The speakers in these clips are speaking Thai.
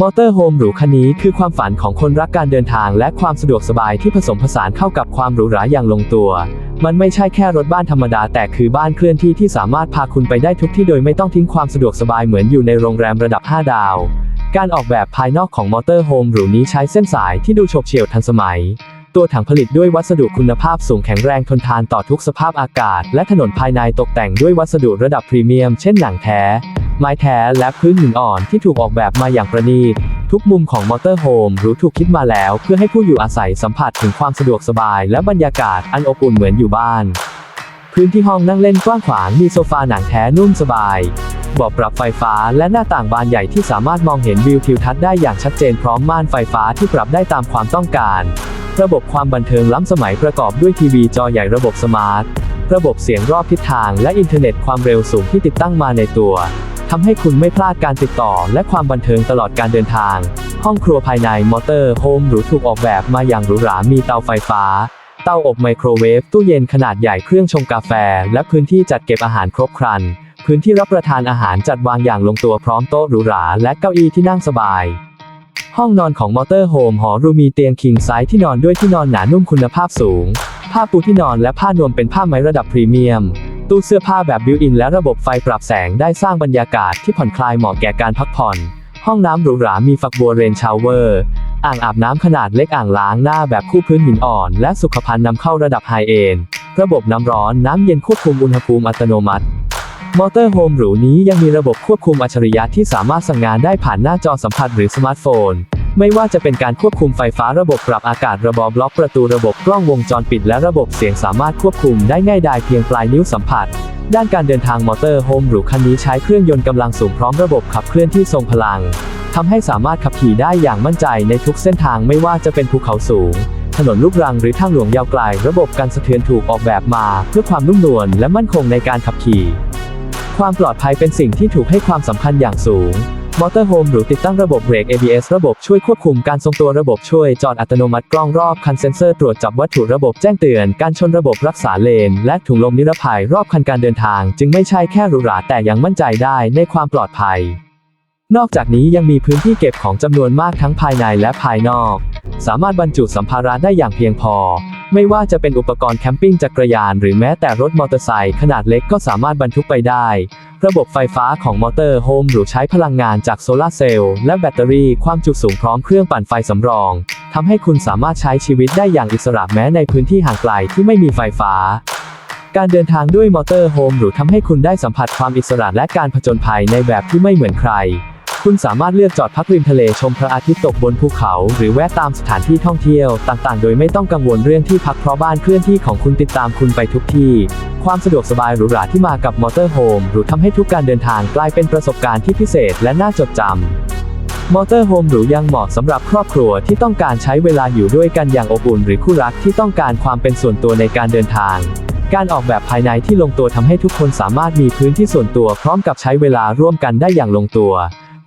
มอเตอร์โฮมหรูคันนี้คือความฝันของคนรักการเดินทางและความสะดวกสบายที่ผสมผสานเข้ากับความหรูหราอย่างลงตัว มันไม่ใช่แค่รถบ้านธรรมดา แต่คือบ้านเคลื่อนที่ที่สามารถพาคุณไปได้ทุกที่โดยไม่ต้องทิ้งความสะดวกสบายเหมือนอยู่ในโรงแรมระดับ 5 ดาว การออกแบบภายนอกของมอเตอร์โฮมหรูนี้ใช้เส้นสายที่ดูโฉบเฉี่ยวทันสมัย ตัวถังผลิตด้วยวัสดุคุณภาพสูงแข็งแรงทนทานต่อทุกสภาพอากาศ และถนนภายในตกแต่งด้วยวัสดุระดับพรีเมียม เช่นหนังแท้ ไม้แท้และพื้นหินอ่อนที่ถูกออกแบบมาอย่างประณีตทุกมุมของมอเตอร์โฮมหรูถูกคิดมาแล้ว เพื่อให้ผู้อยู่อาศัยสัมผัสถึงความสะดวกสบาย และบรรยากาศอันอบอุ่นเหมือนอยู่บ้าน พื้นที่ห้องนั่งเล่นกว้างขวางมีโซฟาหนังแท้นุ่มสบายเบาะปรับไฟฟ้าและหน้าต่างบานใหญ่ที่สามารถมองเห็นวิวทิวทัศน์ได้อย่างชัดเจนพร้อมม่านไฟฟ้าที่ปรับได้ตามความต้องการ ระบบความบันเทิงล้ำสมัยประกอบด้วยทีวีจอใหญ่ระบบสมาร์ท ระบบเสียงรอบทิศทางและอินเทอร์เน็ตความเร็วสูงที่ติดตั้งมาในตัวทำให้คุณไม่พลาดการติดต่อและความบันเทิงตลอดการเดินทาง ห้องครัวภายในมอเตอร์โฮมหรูถูกออกแบบมาอย่างหรูหรา มีเตาไฟฟ้า เตาอบไมโครเวฟ ตู้เย็นขนาดใหญ่เครื่องชงกาแฟ และพื้นที่จัดเก็บอาหารครบครัน พื้นที่รับประทานอาหารจัดวางอย่างลงตัวพร้อมโต๊ะหรูหรา และเก้าอี้ที่นั่งสบาย ห้องนอนของมอเตอร์โฮมหอรูมีเตียงคิงไซส์ที่นอนด้วยที่นอนหนานุ่มคุณภาพสูง ผ้าปูที่นอนและผ้านวมเป็นผ้าไหมระดับพรีเมียม ตู้เสื้อผ้าแบบบิวอินและระบบไฟปรับแสงได้สร้างบรรยากาศที่ผ่อนคลายเหมาะแก่การพักผ่อน ห้องน้ำหรูหรา มีฝักบัวเรนชาวเวอร์ อ่างอาบน้ำขนาดเล็กอ่างล้างหน้าแบบคู่พื้นหินอ่อน และสุขภัณฑ์นำเข้าระดับไฮเอนระบบน้ำร้อนน้ำเย็นควบคุมอุณหภูมิอัตโนมัติ มอเตอร์โฮมหรูนี้ยังมีระบบควบคุมอัจฉริยะที่สามารถสั่งงานได้ผ่านหน้าจอสัมผัสหรือสมาร์ทโฟน ไม่ว่าจะเป็นการควบคุมไฟฟ้าระบบปรับอากาศระบอบล็อกประตูระบบกล้องวงจรปิดและระบบเสียงสามารถควบคุมได้ง่ายดายเพียงปลายนิ้วสัมผัส ด้านการเดินทางมอเตอร์โฮมหรูคันนี้ใช้เครื่องยนต์กำลังสูงพร้อมระบบขับเคลื่อนที่ทรงพลังทำให้สามารถขับขี่ได้อย่างมั่นใจในทุกเส้นทางไม่ว่าจะเป็นภูเขาสูงถนนลูกรังหรือทางหลวงยาวไกล ระบบการสะเทือนถูกออกแบบมา เพื่อความนุ่มนวลและมั่นคงในการขับขี่ ความปลอดภัยเป็นสิ่งที่ถูกให้ความสำคัญอย่างสูง มอเตอร์โฮมหรูติดตั้งระบบเบรก ABS ระบบช่วยควบคุมการทรงตัวระบบช่วยจอดอัตโนมัติกล้องรอบคันเซ็นเซอร์ตรวจจับวัตถุระบบแจ้งเตือน การชนระบบรักษาเลน และถุงลมนิรภัยรอบคันการเดินทาง จึงไม่ใช่แค่หรูหราแต่ยังมั่นใจได้ในความปลอดภัย นอกจากนี้ยังมีพื้นที่เก็บของจำนวนมากทั้งภายในและภายนอก สามารถบรรจุสัมภาระได้อย่างเพียงพอ ไม่ว่าจะเป็นอุปกรณ์แคมปิ้งจักรยานหรือแม้แต่รถมอเตอร์ไซค์ขนาดเล็กก็สามารถบรรทุกไปได้ ระบบไฟฟ้าของมอเตอร์โฮมหรูใช้พลังงานจากโซลาเซลล์และแบตเตอรี่ความจุสูงพร้อมเครื่องปั่นไฟสำรองทำให้คุณสามารถใช้ชีวิตได้อย่างอิสระแม้ในพื้นที่ห่างไกลที่ไม่มีไฟฟ้าการเดินทางด้วยมอเตอร์โฮมหรูทำให้คุณได้สัมผัสความอิสระและการผจญภัยในแบบที่ไม่เหมือนใคร คุณสามารถเลือกจอดพักริมทะเลชมพระอาทิตย์ตกบนภูเขา หรือแวะตามสถานที่ท่องเที่ยวต่างๆ โดยไม่ต้องกังวลเรื่องที่พักเพราะบ้านเคลื่อนที่ของคุณติดตามคุณไปทุกที่ ความสะดวกสบายหรูหราที่มากับมอเตอร์โฮมหรูทำให้ทุกการเดินทางกลายเป็นประสบการณ์ที่พิเศษและน่าจดจำมอเตอร์โฮมหรูยังเหมาะสำหรับครอบครัวที่ต้องการใช้เวลาอยู่ด้วยกันอย่างอบอุ่นหรือคู่รักที่ต้องการความเป็นส่วนตัวในการเดินทาง การออกแบบภายในที่ลงตัวทำให้ทุกคนสามารถมีพื้นที่ส่วนตัวพร้อมกับใช้เวลาร่วมกันได้อย่างลงตัว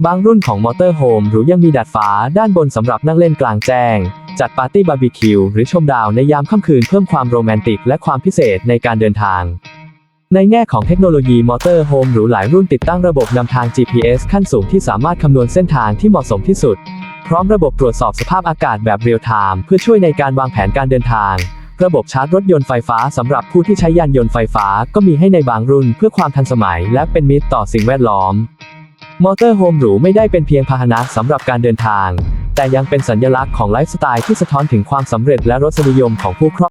บางรุ่นของมอเตอร์โฮมหรูยังมีดาดฟ้าด้านบนสำหรับนั่งเล่นกลางแจ้ง จัดปาร์ตี้บาร์บีคิวหรือชมดาวในยามค่ำคืนเพิ่มความโรแมนติกและความพิเศษในการเดินทาง ในแง่ของเทคโนโลยีมอเตอร์โฮมหรูหลายรุ่นติดตั้งระบบนำทาง GPS ขั้นสูงที่สามารถคำนวณเส้นทางที่เหมาะสมที่สุด พร้อมระบบตรวจสอบสภาพอากาศแบบเรียลไทม์เพื่อช่วยในการวางแผนการเดินทางระบบชาร์จรถยนต์ไฟฟ้าสำหรับผู้ที่ใช้ยานยนต์ไฟฟ้าก็มีให้ในบางรุ่นเพื่อความทันสมัยและเป็นมิตรต่อสิ่งแวดล้อม มอเตอร์โฮมหรูไม่ได้เป็นเพียงพาหนะสำหรับการเดินทาง แต่ยังเป็นสัญลักษณ์ของไลฟ์สไตล์ที่สะท้อนถึงความสำเร็จและรสนิยมของผู้ครอบ